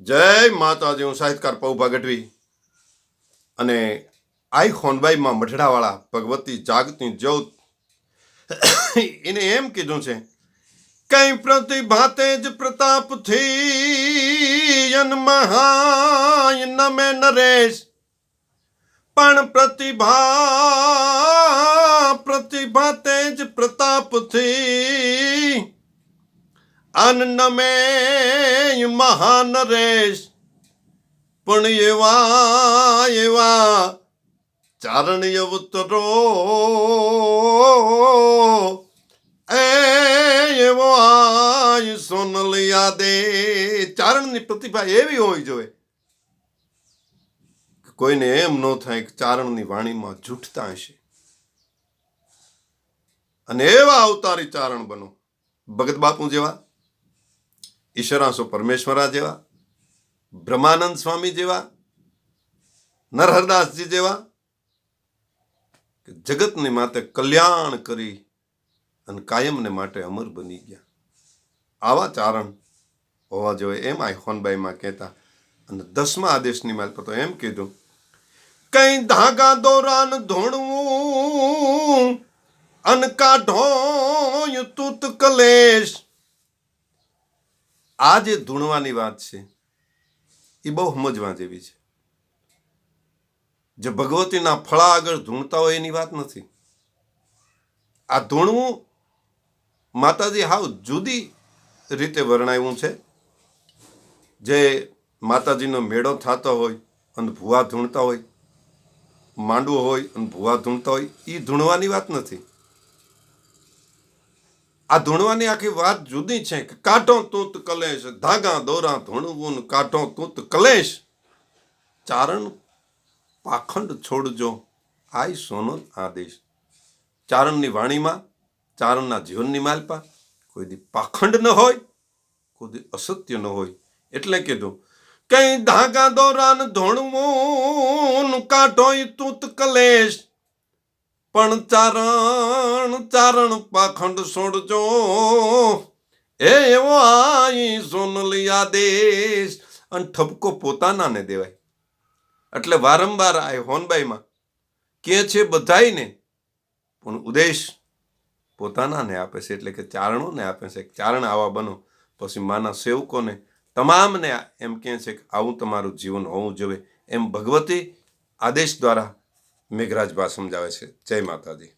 જય માતાજી, હું સાહિત્યકાર પૌભા ગઢવી અને આઈ ખોનબાઈમાં મઢડાવાળા ભગવતી જાગતી જ્યોત. એને એમ કીધું છે, કઈ પ્રતિભા તેજ પ્રતાપથી મહાય નમે નરેશ. પણ પ્રતિભા પ્રતિભા તેજ પ્રતાપથી મેં મહાન રેશ. પણ એવા એવા ચારણ અવતરો એ એવો આય સોનલ યાદે ચારણની પ્રતિભા એવી હોવી જોઈએ. કોઈને એમ ન થાય કે ચારણની વાણીમાં જૂઠતા હશે. અને એવા અવતારી ચારણ બનો. ભગત બાપુ જેવા ઈશ્વરાંશો પરમેશ્વરા જેવા, બ્રહ્માનંદ સ્વામી જેવા, નરહરદાસજી જેવા જગતને માટે કલ્યાણ કરી અને કાયમને માટે અમર બની ગયા. આવા ચારણ હોવા જોઈએ એમ આ હોનબાઈમાં કહેતા અને દસમા આદેશની માલ પર તો એમ કીધું, કઈ ધાગા દોરાન ધોણવું અનકા કાઢો તૂત કલેશ આ જે ધૂણવાની વાત છે, એ બહુ સમજવા જેવી છે. જે ભગવતીના ફળા આગળ ધૂણતા હોય એની વાત નથી. આ ધૂણવું માતાજી હાવ જુદી રીતે વર્ણાવ્યું છે. જે માતાજીનો મેળો થતો હોય અને ભૂવા ધૂણતા હોય, માંડવો હોય અને ભૂવા ધૂણતા હોય એ ધૂણવાની વાત નથી. આ ધૂણવાની આખી વાત જુદી છે કે કાંટો તૂત કલેશ, ધાગા દોરા ધૂણવું કાંટો તૂત કલેશ. ચારણ પાખંડ છોડજો આય સોનો આદેશ. ચારણની વાણીમાં, ચારણના જીવનની માલપા, કોઈ દી પાખંડ ન હોય, કોઈ દી અસત્ય ન હોય. એટલે કીધું, કઈ ધાગા દોરાન ધોણવું કાંટો તૂત કલેશ. પણ ચારણ ચારણ પાખંડ છોડજો એ એવો આઈ સોનલી આદેશ અને ઠપકો પોતાનાને દેવાય. એટલે વારંવાર આ હોનબાઈમાં કે છે બધાયને, પણ ઉદેશ પોતાનાને આપે છે, એટલે કે ચારણોને આપે છે. ચારણ આવા બનો, પછી માના સેવકોને તમામને એમ કહે છે કે, આવું તમારું જીવન હોવું જોઈએ. એમ ભગવતી આદેશ દ્વારા મેઘરાજબા સમજાવે છે. જય માતાજી.